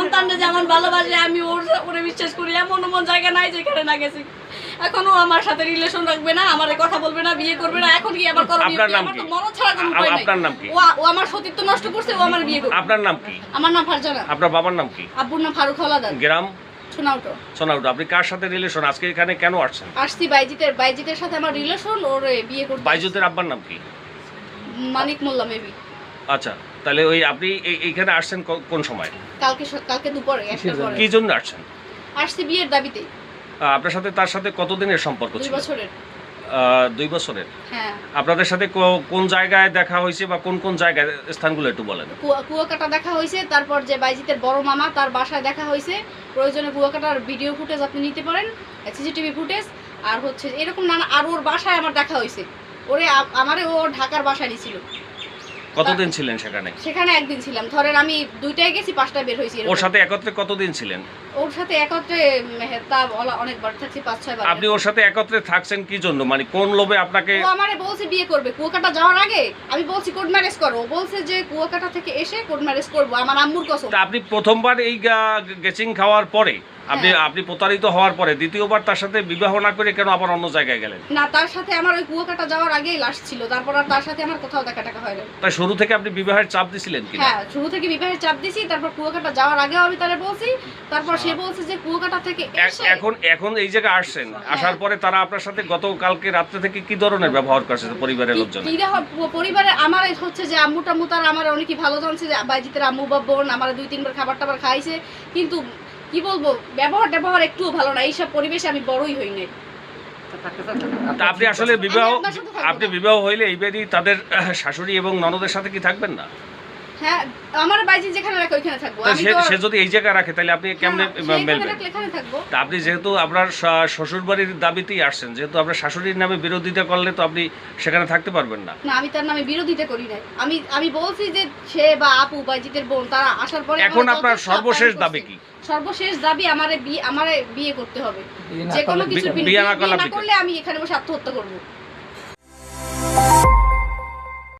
সন্তানটা যেমন ভালোবাসে আমি ওর ওরে বিশ্বাস করি এমন এমন জায়গা নাই যেখানে না গেছি। এখনও আমার সাথে রিলেশন রাখবে না আমার কথা বলবে না বিয়ে করবে না এখন কি আবার করবে আপনার নাম আমার তো কি? মরণ ছাড়া কোনো উপায় নাই। আপনার নাম কি? ও আমার সতীত্ব নষ্ট করছে ও আমার বিয়ে করবে। আপনার নাম কি? আমার নাম ফারজানা। আপনার বাবার নাম কি? আব্বুর নাম ফারুক হলাদার গ্রাম? শোনাওটো সোনাউট আপনি কার সাথে রিলেশন আজকে এখানে কেন আসছেন? আসছি বাইজিতের বাইজিতের সাথে আমার রিলেশন ওর বিয়ে করতে বাইজুতের আব্বার নাম কি? মানিক মোল্লা মেবি আচ্ছা তাহলে ওই আপনি এই- এইখানে আসছেন কোন সময়? কালকে কালকে দুপুরে একটা পরে। কি জন্য আসছেন? আসছি বিয়ের দাবিতে। আপনার সাথে তার সাথে কতদিনের সম্পর্ক দুই ছিল? বছরের। দুই বছরের? হ্যাঁ। আপনাদের সাথে কোন জায়গায় দেখা হয়েছে বা কোন কোন জায়গায় স্থানগুলো একটু বলেন? কুয়া- কুয়াকাটা দেখা হয়েছে তারপর যে বাইজিতের বড় মামা তার বাসায় দেখা হয়েছে। প্রয়োজনে কুয়াকাটার ভিডিও ফুটেজ আপনি নিতে পারেন সিসিটিভি ফুটেজ। আর হচ্ছে এরকম নানা আর ওর বাসায় আমার দেখা হয়েছে। ওরে আমারে ও ঢাকার বাসায় নিছিল। কতদিন ছিলেন সেখানে? সেখানে একদিন ছিলাম। ধরেন আমি দুইটায় গেছি পাঁচটায় বের হয়েছি ওর সাথে একত্রে কতদিন ছিলেন? ওর সাথে একত্রে তা অনেকবার থাকছি পাঁচ ছয় বার। আপনি ওর সাথে একত্রে থাকছেন কি জন্য? মানে কোন লোভে আপনাকে ও আমারে বলছে বিয়ে করবে। কুয়াকাটা যাওয়ার আগে আমি বলছি কোর্ট ম্যারেজ করো। ও বলছে যে কুয়াকাটা থেকে এসে কোর্ট ম্যারেজ করব আমার আম্মুর কসম। আপনি প্রথমবার এই গেচিং খাওয়ার পরে আপনি হ্যাঁ। আপনি প্রতারিত হওয়ার পরে দ্বিতীয়বার তার সাথে বিবাহ না করে কেন আবার অন্য জায়গায় গেলেন? না তার সাথে আমার ওই কুয়াকাটা যাওয়ার আগেই লাশ ছিল তারপর আর তার সাথে আমার কোথাও দেখা টাকা হয় না তাই শুরু থেকে আপনি বিবাহের চাপ দিছিলেন কিনা? হ্যাঁ শুরু থেকে বিবাহের চাপ দিছি তারপর কুয়াকাটা যাওয়ার আগেও আমি তারে বলছি তারপর সে বলছে যে কুয়াকাটা থেকে এখন এখন এই জায়গায় আসছেন আসার পরে তারা আপনার সাথে গতকালকে রাত্রে থেকে কি ধরনের ব্যবহার করছে পরিবারের লোকজন কি পরিবারে আমার হচ্ছে যে আম্মু টাম্মু তার আমার অনেকই ভালো জানছে যে বাইজিতের আম্মু বা বোন আমার দুই তিনবার খাবার টাবার খাইছে কিন্তু কি বলব ব্যবহার ব্যবহার একটুও ভালো না এইসব পরিবেশে আমি বড়ই হই নাই। আপনি আসলে বিবাহ আপনি বিবাহ হইলে এই তাদের শাশুড়ি এবং ননদের সাথে কি থাকবেন না? হ্যাঁ আমার বাইজি যেখানে রাখে ওইখানে থাকব। আমি তো সে যদি এই জায়গায় রাখে তাহলে আপনি কেমনে হ্যাঁ, সে এখানে মেলবেন? এখানে থাকব। আপনি যেহেতু আপনার শ্বশুর বাড়ির দাবিতেই আসছেন যেহেতু আপনার শাশুড়ির নামে বিরোধিতা করলে তো আপনি সেখানে থাকতে পারবেন না। না আমি তার নামে বিরোধিতা করি নাই। আমি আমি বলছি যে সে বা আপু বাইজিতের বোন তারা আসার পরে এখন আপনার সর্বশেষ দাবি কি? সর্বশেষ দাবি আমারে বিয়ে আমারে বিয়ে করতে হবে। যে কোনো কিছু বিয়ে না না করলে আমি এখানে বসে আত্মহত্যা করব।